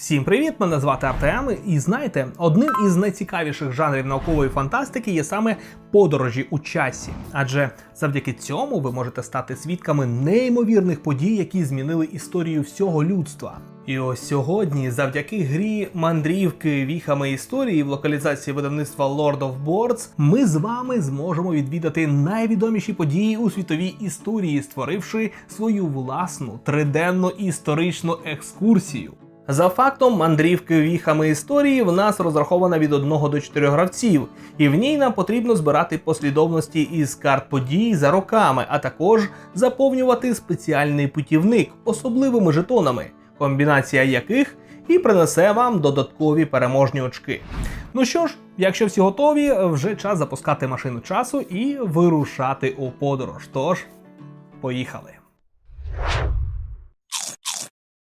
Всім привіт! Мене звати Артем. І знаєте, одним із найцікавіших жанрів наукової фантастики є саме подорожі у часі, адже завдяки цьому ви можете стати свідками неймовірних подій, які змінили історію всього людства. І ось сьогодні, завдяки грі мандрівки віхами історії в локалізації видавництва Lord of Boards, ми з вами зможемо відвідати найвідоміші події у світовій історії, створивши свою власну триденну історичну екскурсію. За фактом, мандрівки віхами історії в нас розрахована від 1 до 4 гравців, і в ній нам потрібно збирати послідовності із карт подій за роками, а також заповнювати спеціальний путівник особливими жетонами, комбінація яких і принесе вам додаткові переможні очки. Ну що ж, якщо всі готові, вже час запускати машину часу і вирушати у подорож. Тож, поїхали.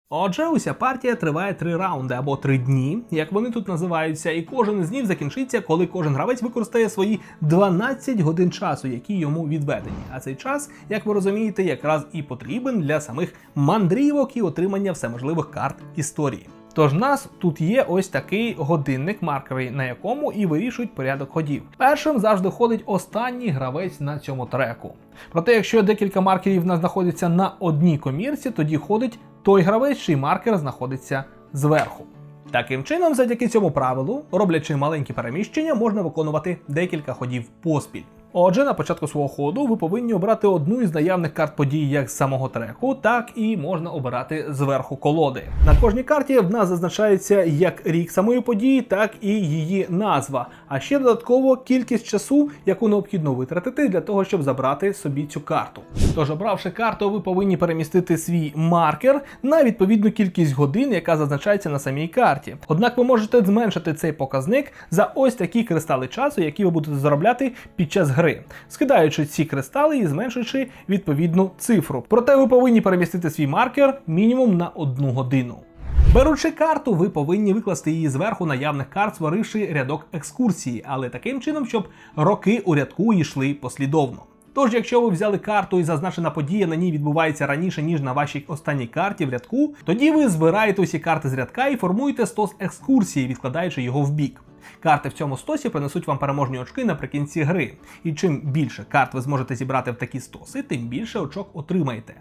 Отже, уся партія триває три раунди або три дні, як вони тут називаються, і кожен із них закінчиться, коли кожен гравець використає свої 12 годин часу, які йому відведені. А цей час, як ви розумієте, якраз і потрібен для самих мандрівок і отримання всеможливих карт історії. Тож в нас тут є ось такий годинник маркерий, на якому і вирішують порядок ходів. Першим завжди ходить останній гравець на цьому треку. Проте, якщо декілька маркерів в нас знаходяться на одній комірці, тоді ходить той гравець, чий маркер знаходиться зверху. Таким чином, завдяки цьому правилу, роблячи маленькі переміщення, можна виконувати декілька ходів поспіль. Отже, на початку свого ходу ви повинні обрати одну із наявних карт подій як з самого треку, так і можна обирати зверху колоди. На кожній карті в нас зазначається як рік самої події, так і її назва, а ще додатково кількість часу, яку необхідно витратити для того, щоб забрати собі цю карту. Тож, обравши карту, ви повинні перемістити свій маркер на відповідну кількість годин, яка зазначається на самій карті. Однак ви можете зменшити цей показник за ось такі кристали часу, які ви будете заробляти під час гри скидаючи ці кристали і зменшуючи відповідну цифру. Проте ви повинні перемістити свій маркер мінімум на одну годину. Беручи карту, ви повинні викласти її зверху наявних карт, створивши рядок екскурсії, але таким чином, щоб роки у рядку йшли послідовно. Тож, якщо ви взяли карту і зазначена подія на ній відбувається раніше, ніж на вашій останній карті в рядку, тоді ви збираєте усі карти з рядка і формуєте стос екскурсії, відкладаючи його в бік. Карти в цьому стосі принесуть вам переможні очки наприкінці гри. І чим більше карт ви зможете зібрати в такі стоси, тим більше очок отримаєте.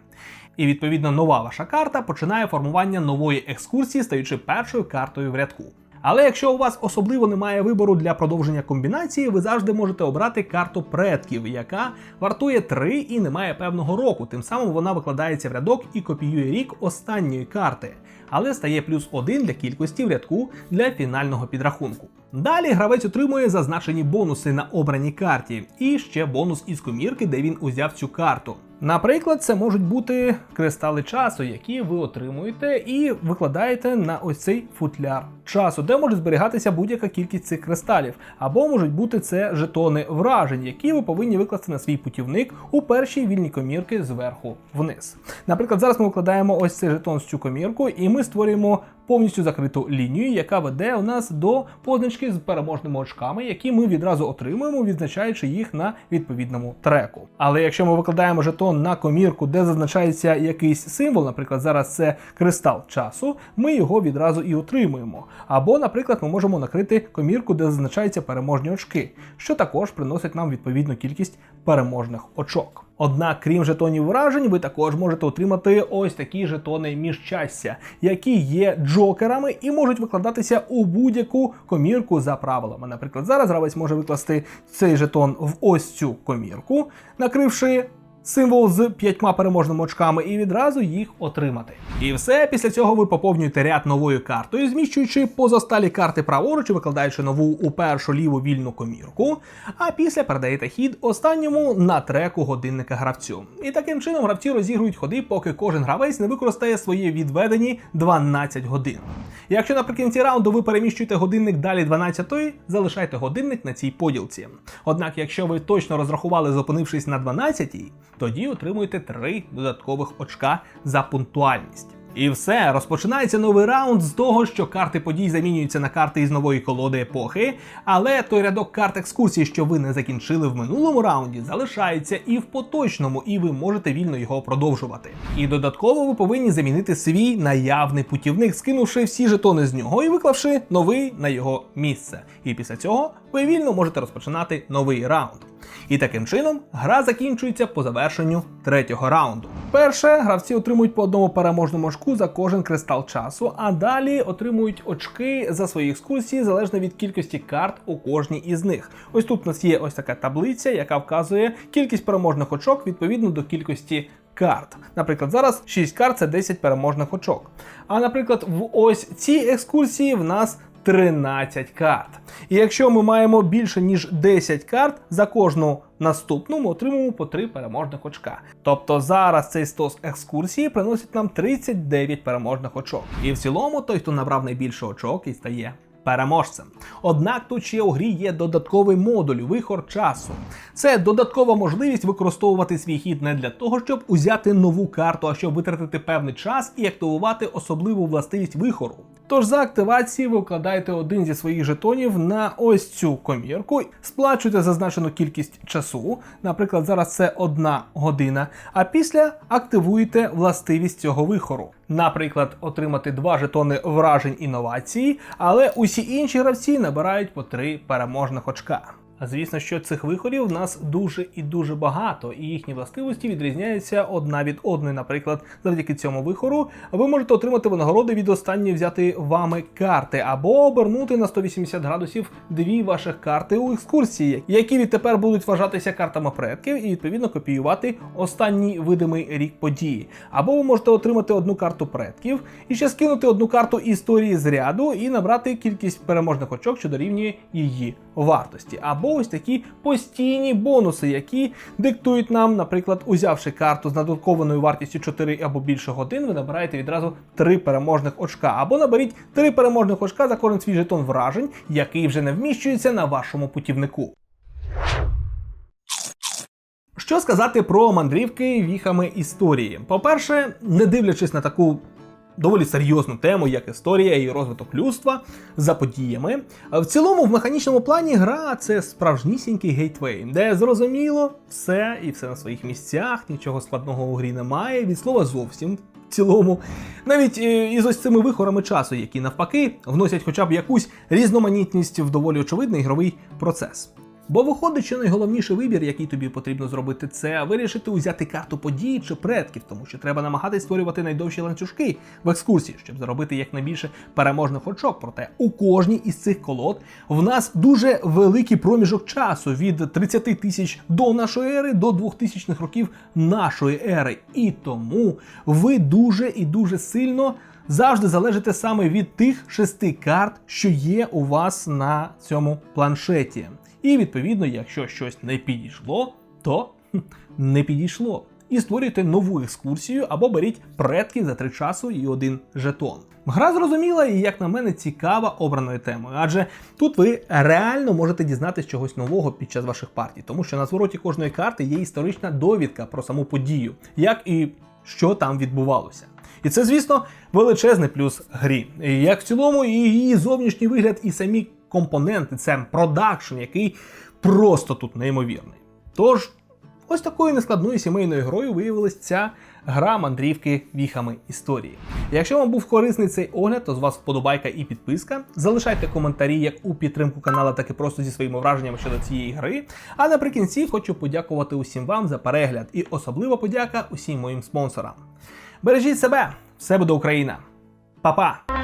І відповідно нова ваша карта починає формування нової екскурсії, стаючи першою картою в рядку. Але якщо у вас особливо немає вибору для продовження комбінації, ви завжди можете обрати карту предків, яка вартує 3 і не має певного року. Тим самим вона викладається в рядок і копіює рік останньої карти, але стає плюс 1 для кількості в рядку для фінального підрахунку. Далі гравець отримує зазначені бонуси на обраній карті, і ще бонус із комірки, де він узяв цю карту. Наприклад, це можуть бути кристали часу, які ви отримуєте і викладаєте на ось цей футляр часу, де може зберігатися будь-яка кількість цих кристалів, або можуть бути це жетони вражень, які ви повинні викласти на свій путівник у першій вільній комірки зверху вниз. Наприклад, зараз ми викладаємо ось цей жетон з цю комірку, і ми створюємо повністю закриту лінію, яка веде у нас до позначки з переможними очками, які ми відразу отримуємо, відзначаючи їх на відповідному треку. Але якщо ми викладаємо жетон на комірку, де зазначається якийсь символ, наприклад, зараз це кристал часу, ми його відразу і отримуємо. Або, наприклад, ми можемо накрити комірку, де зазначаються переможні очки, що також приносить нам відповідну кількість переможних очок. Однак, крім жетонів вражень, ви також можете отримати ось такі жетони міжчастя, які є джокерами і можуть викладатися у будь-яку комірку за правилами. Наприклад, зараз гравець може викласти цей жетон в ось цю комірку, накривши символ з п'ятьма переможними очками і відразу їх отримати. І все після цього ви поповнюєте ряд новою картою, зміщуючи позосталі карти праворуч, викладаючи нову у першу ліву вільну комірку. А після передаєте хід останньому на треку годинника гравцю. І таким чином гравці розігрують ходи, поки кожен гравець не використає свої відведені 12 годин. Якщо наприкінці раунду ви переміщуєте годинник далі 12-ї, залишайте годинник на цій поділці. Однак, якщо ви точно розрахували, зупинившись на 12-й, тоді отримуєте 3 додаткових очка за пунктуальність. І все, розпочинається новий раунд з того, що карти подій замінюються на карти із нової колоди епохи, але той рядок карт екскурсії, що ви не закінчили в минулому раунді, залишається і в поточному, і ви можете вільно його продовжувати. І додатково ви повинні замінити свій наявний путівник, скинувши всі жетони з нього і виклавши новий на його місце. І після цього ви вільно можете розпочинати новий раунд. І таким чином гра закінчується по завершенню третього раунду. Перше, гравці отримують по одному переможному очку за кожен кристал часу, а далі отримують очки за свої екскурсії залежно від кількості карт у кожній із них. Ось тут у нас є ось така таблиця, яка вказує кількість переможних очок відповідно до кількості. Карт, наприклад, зараз 6 карт це 10 переможних очок. А наприклад, в ось цій екскурсії в нас 13 карт. І якщо ми маємо більше ніж 10 карт, за кожну наступну ми отримуємо по 3 переможних очка. Тобто зараз цей стос екскурсії приносить нам 39 переможних очок. І в цілому той, хто набрав найбільше очок, і стає. Переможцем. Однак тут ще у грі є додатковий модуль вихор часу. Це додаткова можливість використовувати свій хід не для того, щоб узяти нову карту, а щоб витратити певний час і активувати особливу властивість вихору. Тож за активації вкладаєте один зі своїх жетонів на ось цю комірку, сплачуєте зазначену кількість часу, наприклад, зараз це одна година, а після активуєте властивість цього вихору. Наприклад, отримати два жетони вражень інновації, але усі інші гравці набирають по три переможних очка. Звісно, що цих вихорів в нас дуже і дуже багато, і їхні властивості відрізняються одна від одної. Наприклад, завдяки цьому вихору ви можете отримати винагороди від останньої взяти вами карти, або обернути на 180 градусів дві ваших карти у екскурсії, які відтепер будуть вважатися картами предків і відповідно копіювати останній видимий рік події. Або ви можете отримати одну карту предків і ще скинути одну карту історії з ряду і набрати кількість переможних очок, що дорівнює її вартості. Або ось такі постійні бонуси, які диктують нам, наприклад, узявши карту з надаткованою вартістю 4 або більше годин, ви набираєте відразу 3 переможних очка. Або наберіть 3 переможних очка за кожен свій жетон вражень, який вже не вміщується на вашому путівнику. Що сказати про мандрівки віхами історії? По-перше, не дивлячись на таку доволі серйозну тему, як історія і розвиток людства за подіями. В цілому, в механічному плані гра це справжнісінький гейтвей, де зрозуміло все і все на своїх місцях, нічого складного у грі немає, від слова зовсім. В цілому, навіть е, із ось цими вихорами часу, які навпаки вносять хоча б якусь різноманітність в доволі очевидний ігровий процес. Бо виходить, що найголовніший вибір, який тобі потрібно зробити, це вирішити узяти карту подій чи предків, тому що треба намагатись створювати найдовші ланцюжки в екскурсії, щоб заробити якнайбільше переможних очок. Проте у кожній із цих колод в нас дуже великий проміжок часу від 30 тисяч до нашої ери до 2000-х років нашої ери. І тому ви дуже і дуже сильно. Завжди залежите саме від тих шести карт, що є у вас на цьому планшеті. І відповідно, якщо щось не підійшло, то не підійшло. І створюйте нову екскурсію або беріть предків за три часу і один жетон. Гра зрозуміла і, як на мене, цікава обраною темою, адже тут ви реально можете дізнатися чогось нового під час ваших партій, тому що на звороті кожної карти є історична довідка про саму подію, як і що там відбувалося. І це, звісно, величезний плюс грі. Як в цілому, і її зовнішній вигляд, і самі компоненти, це продакшн, який просто тут неймовірний. Тож, ось такою нескладною сімейною грою виявилась ця гра мандрівки віхами історії. Якщо вам був корисний цей огляд, то з вас вподобайка і підписка. Залишайте коментарі як у підтримку каналу, так і просто зі своїми враженнями щодо цієї гри. А наприкінці хочу подякувати усім вам за перегляд і особлива подяка усім моїм спонсорам. Бережіть себе, все буде Україна. Па-па!